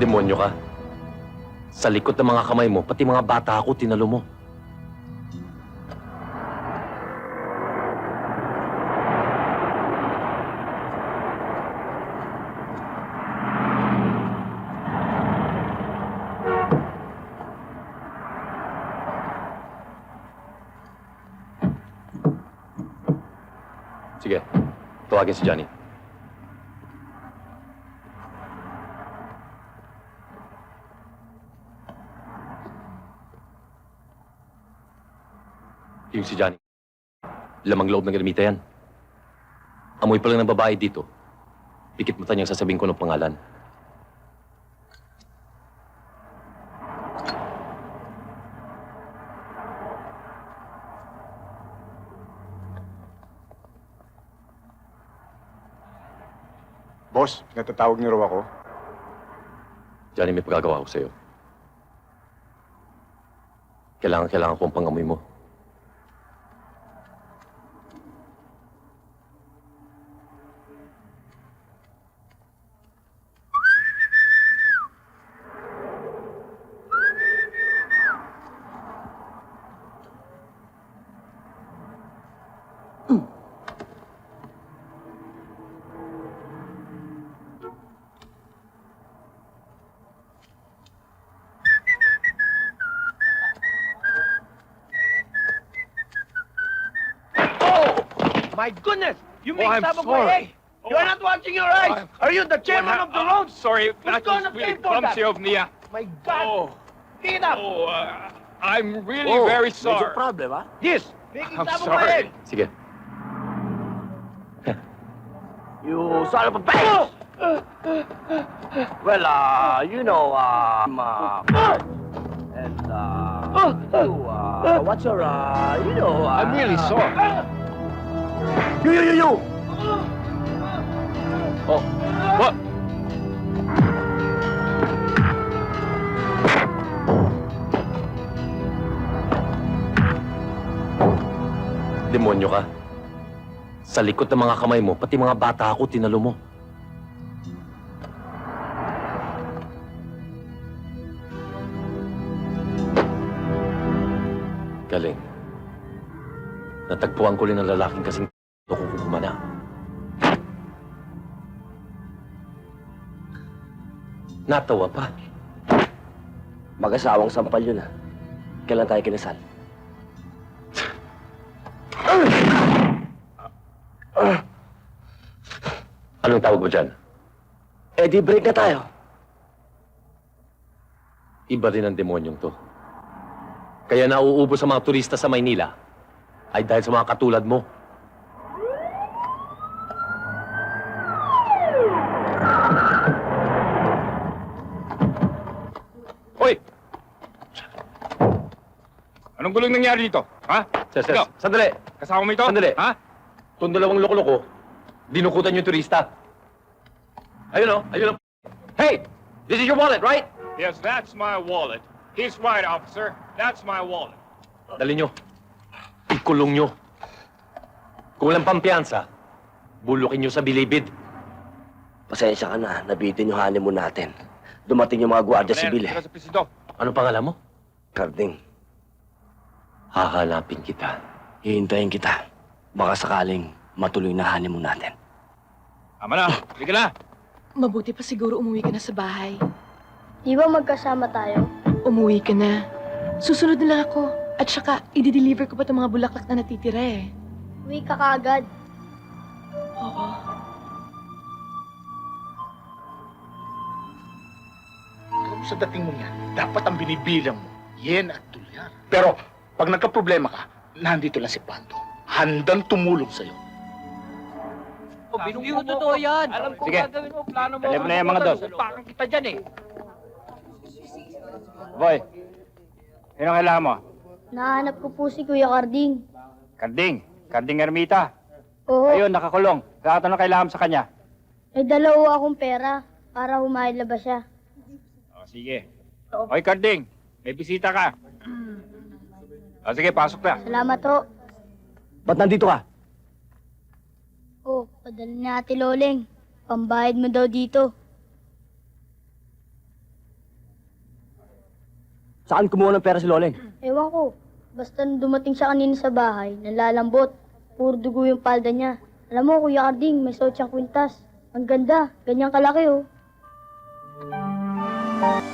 Demonyo ka. Sa likod ng mga kamay mo, pati mga bata ako, tinalo mo. Sige, tawagin si Johnny. Yung si Johnny. Lamang loob ng ganamita yan. Amoy pa lang ng babae dito. Pikit mata niyang sasabihin ko ng pangalan. Boss, natatawag niyo raw ako. Johnny, may pagkagawa ko sa'yo. Kailangan, kailangan ko ang pangamoy mo. My goodness! You Oh, make I'm sabog sorry. my egg! You are not watching your eyes! I'm- Are you the chairman of the road? Sorry, that gonna really pay for that? clumsy of me. uh, My God! Oh, Get up! oh, uh, I'm really Oh, very sorry. problem, ha? Yes! Making I'm sabog sorry. egg! Sige. You son of a bitch! Well, uh, you know, uh, I'm, uh, and, uh, you, uh, what's your, uh, you know, uh, I'm really sorry. You, you, you, you! Oh, what? Demonyo ka. Sa likod ng mga kamay mo, pati mga bata ako, tinalo mo. Galing. Natagpuan ko rin ang lalaking kasing ako kumana. Natawa pa. Mag-asawang sampal yun, ah. Kailan tayo kinasal? Anong tawag mo dyan? Eh, di break na tayo. Iba rin ang demonyong to. Kaya nauubos sa mga turista sa Maynila ay dahil sa mga katulad mo. Hoy! Anong gulong nangyari dito? Ha? Sir, sir, Ikaw, sandali! kasama mo ito? Sandali. Ha? Itong dalawang loko-loko, dinukutan yung turista. Ayun o, ayun o. Hey! This is your wallet, right? Yes, that's my wallet. He's right, officer. That's my wallet. Dali nyo. Ikulong nyo. Kung walang pampiyansa, bulukin nyo sa bilibid. Pasensya ka na, nabitin yung honeymoon natin. Dumating yung mga gwardiya Ano sibil eh. Ano pangalan mo? Karding, Hahanapin kita. hihintayin kita. Baka sakaling matuloy na honeymoon natin. Tama na. Sige na. Mabuti pa siguro umuwi ka na sa bahay. Di ba magkasama tayo? Umuwi ka na. Susunod na lang ako. At saka, i-deliver ko pa itong mga bulaklak na natitira eh. Uwi ka kaagad. Sa dating mo yan, dapat ang binibilang mo, yen at dolyar. Pero, pag nagka-problema ka, nandito lang si Pando. Handang tumulong sa'yo. Hindi ko totoo yan. Alam ko Sige. gagawin mo, plano mo. Alam na yan, mga dos. Pakang kita dyan eh. Boy, yun ang kailangan mo. Nahanap ko po si Kuya Carding. Karding. Karding Ermita. Oo, Ayun, nakakulong. Lahat ano kailangan mo sa kanya? may dalawa akong pera para humailabas siya. Sige. Hoy, Karding. May bisita ka. O, sige, pasok na. Salamat ho. Ba't nandito ka? Oh, padala ni Ate Loleng. Pambayad mo daw dito. Saan kumuha ng pera si Loleng? Ewan ko. Basta nung dumating siya kanina sa bahay, nalalambot. Puro dugo yung palda niya. Alam mo, Kuya Arding, may siyang kwintas. Ang ganda. Ganyan kalaki, oh. Bye.